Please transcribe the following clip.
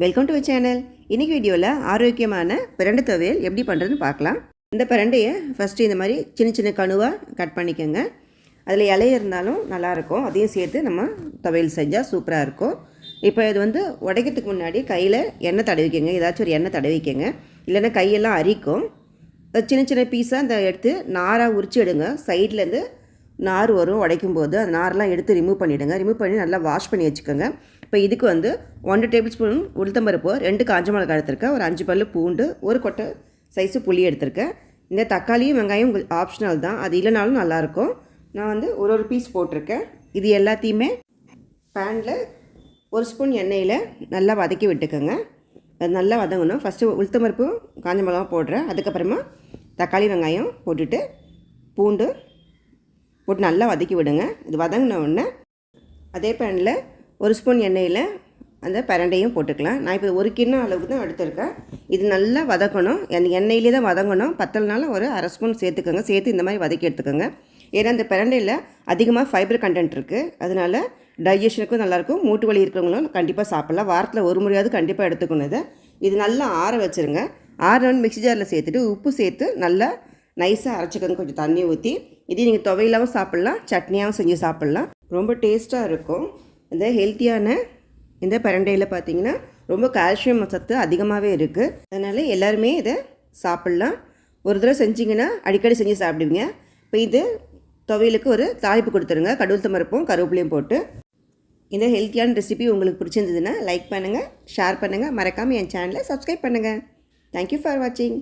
Welcome to channel இன்றைக்கி வீடியோவில் ஆரோக்கியமான பிரண்டை துவையல் எப்படி பண்ணுறதுன்னு பார்க்கலாம். இந்த பிரண்டையை ஃபஸ்ட்டு இந்த மாதிரி சின்ன சின்ன கணுவாக கட் பண்ணிக்கோங்க. அதில் இலைய இருந்தாலும் நல்லாயிருக்கும் அதையும் சேர்த்து நம்ம துவையல் செஞ்சால் சூப்பராக இருக்கும். இப்போ இது வந்து உடைக்கிறதுக்கு முன்னாடி கையில் எண்ணெய் தடவிக்கோங்க. ஏதாச்சும் ஒரு எண்ணெய் தடவிக்கோங்க. இல்லைன்னா கையெல்லாம் அரிக்கும். சின்ன சின்ன பீஸாக இந்த எடுத்து நாராக உரிச்சு எடுங்க. சைட்லேருந்து நார் வரும் உடைக்கும் போது அந்த நார்லாம் எடுத்து ரிமூவ் பண்ணிவிடுங்க ரிமூவ் பண்ணி நல்லா வாஷ் பண்ணி வச்சுக்கோங்க. இப்போ இதுக்கு வந்து ஒன்று டேபிள் ஸ்பூன் உளுத்தம்பருப்பு ரெண்டு காஞ்ச மிளகாய் எடுத்திருக்கேன். ஒரு அஞ்சு பல்லு பூண்டு ஒரு கொட்டை சைஸு புளி எடுத்திருக்கேன். இந்த தக்காளியும் வெங்காயம் ஆப்ஷனல் தான். அது இல்லைனாலும் நல்லாயிருக்கும். நான் வந்து ஒரு ஒரு பீஸ் போட்டிருக்கேன். இது எல்லாத்தையுமே பேனில் ஒரு ஸ்பூன் எண்ணெயில் நல்லா வதக்கி விட்டுக்கோங்க. அது நல்லா வதங்கணும். ஃபஸ்ட்டு உளுத்தம்பருப்பு காஞ்ச மிளகா போடுறேன். அதுக்கப்புறமா தக்காளி வெங்காயம் போட்டுட்டு பூண்டு போட்டு நல்லா வதக்கி விடுங்க. இது வதங்கின உடனே அதே பேனில் ஒரு ஸ்பூன் எண்ணெயில் அந்த பிரண்டையும் போட்டுக்கலாம். நான் இப்போ ஒரு கிண்ணம் அளவுக்கு தான் எடுத்திருக்கேன். இது நல்லா வதக்கணும். அந்த எண்ணெயிலே தான் வதங்கணும். பத்தலனால ஒரு அரை ஸ்பூன் சேர்த்துக்கோங்க. சேர்த்து இந்த மாதிரி வதக்கி எடுத்துக்கோங்க. ஏன்னா இந்த பிரண்டையில் அதிகமாக ஃபைபர் கண்டென்ட் இருக்குது அதனால் டைஜஷனுக்கும் நல்லாயிருக்கும். மூட்டு வலி இருக்கிறவங்களும் கண்டிப்பாக சாப்பிட்லாம். வாரத்தில் ஒரு முறையாவது கண்டிப்பாக எடுத்துக்கணும் இதை. இது நல்லா ஆற வச்சுருங்க. ஆறணும் மிக்ஸி ஜாரில் சேர்த்துட்டு உப்பு சேர்த்து நல்லா நைஸாக அரைச்சிக்கணும் கொஞ்சம் தண்ணி ஊற்றி இதே நீங்கள் துவையிலாவும் சாப்பிட்லாம். சட்னியாகவும் செஞ்சு சாப்பிட்லாம். ரொம்ப டேஸ்ட்டாக இருக்கும். இந்த ஹெல்த்தியான இந்த பரண்டையில் பார்த்தீங்கன்னா ரொம்ப கால்சியம் சத்து அதிகமாகவே இருக்குது அதனால் எல்லாருமே இதை சாப்பிட்லாம். ஒரு தடவை செஞ்சிங்கன்னா அடிக்கடி செஞ்சு சாப்பிடுவீங்க. இப்போ இது துவையலுக்கு ஒரு தாளிப்பு கொடுத்துருங்க. கடவுள் மரப்பும் கருவேப்பிலையும் போட்டு. இந்த ஹெல்த்தியான ரெசிபி உங்களுக்கு பிடிச்சிருந்ததுன்னா லைக் பண்ணுங்கள் ஷேர் பண்ணுங்கள் மறக்காமல் என் சேனலை சப்ஸ்கிரைப் பண்ணுங்கள் தேங்க்யூ ஃபார் வாட்சிங்